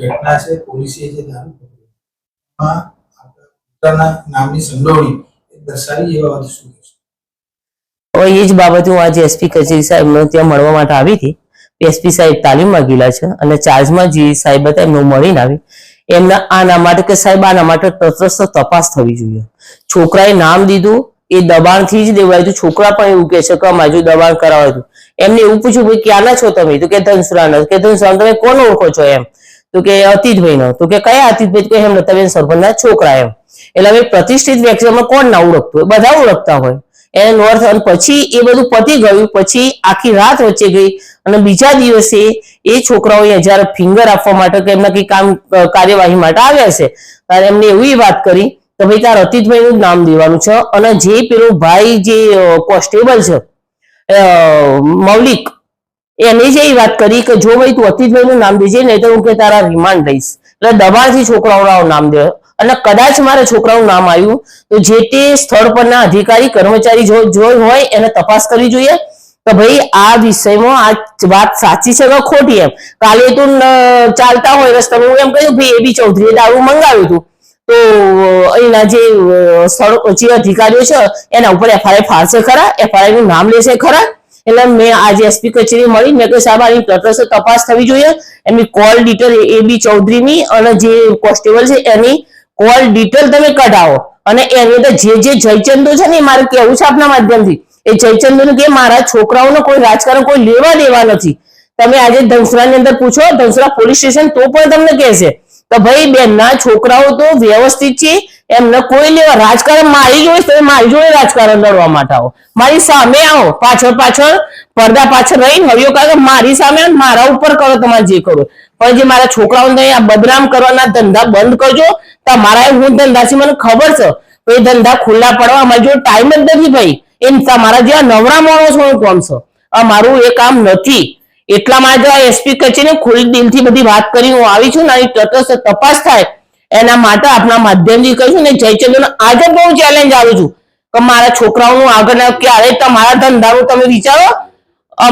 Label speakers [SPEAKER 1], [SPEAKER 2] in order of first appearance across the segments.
[SPEAKER 1] ઘટના છે, પોલીસે જે દારૂ પકડ્યો. નામની સંડોવણી દર્શાવી એવા વાત શું
[SPEAKER 2] હવે એ જ બાબતે હું આજે એસપી કચેરી સાહેબને ત્યાં મળવા માટે આવી હતી. એસપી સાહેબ તાલીમમાં ગયેલા છે અને ચાર્જમાં જે સાહેબ હતા એમને મળીને આવી. એમના આના માટે કે સાહેબ આના માટે તટસ્થ તપાસ થવી જોઈએ. છોકરાએ નામ દીધું, એ દબાણથી જ દેવાયું છોકરા પણ એવું કહે છે કે અમારે જો દબાણ કરાવાયું એમને એવું પૂછ્યું ભાઈ ક્યાંના છો તમે? તો કે ધનસુરાના. કે ધનસુરા તમે કોણ ઓળખો છો એમ? તો કે અતીતભાઈ નો તો કે કયા અતિતભાઈ કે હેમલતાબેન સરપંચના છોકરા એમ. એટલે હવે પ્રતિષ્ઠિત વ્યક્તિઓમાં કોણ ના ઓળખતું હોય? બધા ઓળખતા હોય. એને નોર્થ અને પછી એ બધું પતી ગયું, પછી આખી રાત વચ્ચે ગઈ, અને બીજા દિવસે એ છોકરાઓએ જ્યારે ફિંગર આપવા માટે કે એમના કઈ કામ કાર્યવાહી માટે આવ્યા છે. ત્યારે એમને એવી વાત કરી કે ભાઈ, તાર અતીતભાઈ નું નામ દેવાનું છે, અને જે પેલો ભાઈ જે કોન્સ્ટેબલ છે મૌલિક એને જે એ વાત કરી કે જો ભાઈ તું અતીતભાઈ નું નામ દેજે, નહીં તો હું કે તારા રિમાન્ડ લઈશ. એટલે દબાણથી છોકરાઓનું નામ દે. અને કદાચ મારે છોકરાનું નામ આવ્યું, તો જે તે સ્થળ પરના અધિકારી, કર્મચારી જો જો હોય, એને તપાસ કરવી જોઈએ કે ભાઈ, આ વિષયમાં આ વાત સાચી છે કે ખોટી એમ? કાલે તું ચાલતા હોય રસ્તામાં હું એમ કહ્યું, ભાઈ, એ બી ચૌધરીએ દારૂ મંગાવ્યું હતું. તો અહીંના જે સ્થળ, જે અધિકારીઓ છે, એના ઉપર એફઆઈઆર ફાળશે ખરા? એફઆઈઆરનું નામ લેશે ખરા? એટલે મેં આજે એસપી કચેરી મળી. મેં કહ્યું સાહેબ, આની તટસ્થ તપાસ થવી જોઈએ. એમની કોલ ડિટેલ એ બી ચૌધરીની અને જે કોન્સ્ટેબલ છે, એની કોલ ડિટેલ તમે કઢાવો. અને એની અંદર જે જે જયચંદો છે ને એ મારે કેવું છે આપના માધ્યમથી? એ જયચંદો કે મારા છોકરાઓનો કોઈ રાજકારણ કોઈ લેવા દેવા નથી. તમે આજે ધનસુરાની અંદર પૂછો, ધનસુરા પોલીસ સ્ટેશન તો પણ તમને કહેશે કે ભાઈ, બેનના છોકરાઓ તો વ્યવસ્થિત છે. એમને કોઈ લેવા રાજકારણ મારી જોઈશ તમે મારી જોડે રાજકારણ લડવા માટે આવો. મારી સામે આવો. પાછળ પાછળ, પડદા પાછળ રહીને કારણ કાકા મારી સામે મારા ઉપર કરો તમારે જે કરો પણ જે મારા છોકરાઓને આ બદનામ કરવાના ધંધા બંધ કરજો. તમારા હું ધંધા છે મને ખબર છે. તો એ ધંધા ખુલ્લા પડવા અમારી જોડે ટાઈમ જ નથી ભાઈ. એ તમારા જેવા નવરા માણસો હું કોમ છો. મારું એ કામ નથી. એટલા માટે એસપી કચેરી ખુલ્લી દિલથી બધી વાત કરી હું આવી છું ને તટસ્થ તપાસ થાય. એના માટે આપણા માધ્યમથી કહીશું ને જયચંદ્ર આજે બહુ ચેલેન્જ આવું છું. કે મારા છોકરાઓનું આગળ ક્યારે તમારા ધંધાનું તમે વિચારો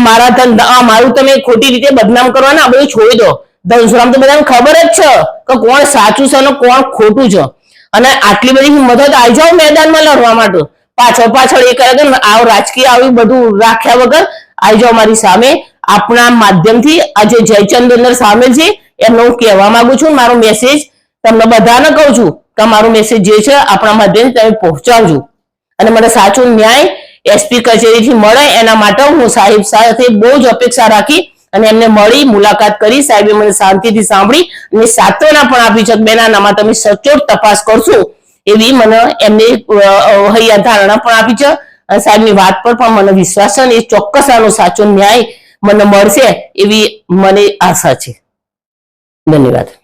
[SPEAKER 2] મારા ધંધા મારું તમે ખોટી રીતે બદનામ કરવાના, આ બધું છોડી દો. ધનસુરામ તો બધાને ખબર જ છે કે કોણ સાચું છે અને કોણ ખોટું છે. અને આટલી બધી હિંમત હોય આવી જાઓ મેદાનમાં લડવા માટે. પાછળ પાછળ એ કરે કે આવ રાજકીય આવી બધું રાખ્યા વગર આવી જાઓ મારી સામે. આપણા માધ્યમથી આ જે જયચંદ અંદર સામેલ છે. એમનો હું કહેવા માંગુ છું, મારો મેસેજ તમને બધાને કહું છું કે મારો મેસેજ જે છે, આપણા માધ્યમથી તમે પહોંચાડજો. અને મને સાચો ન્યાય એસપી કચેરીથી મળે, એના માટે હું સાહેબ સાથે બહુ જ અપેક્ષા રાખી અને એમને મળી મુલાકાત કરી. સાહેબે મને શાંતિથી સાંભળી અને સાત્વના પણ આપી છે બેન તમે સચોટ તપાસ કરશો એવી મને એમને હૈયા ધારણા પણ આપી છે. અને સાહેબની વાત પર પણ મને વિશ્વાસ છે એ ચોક્કસ આનો સાચો ન્યાય મને મળશે એવી મને આશા છે. ધન્યવાદ.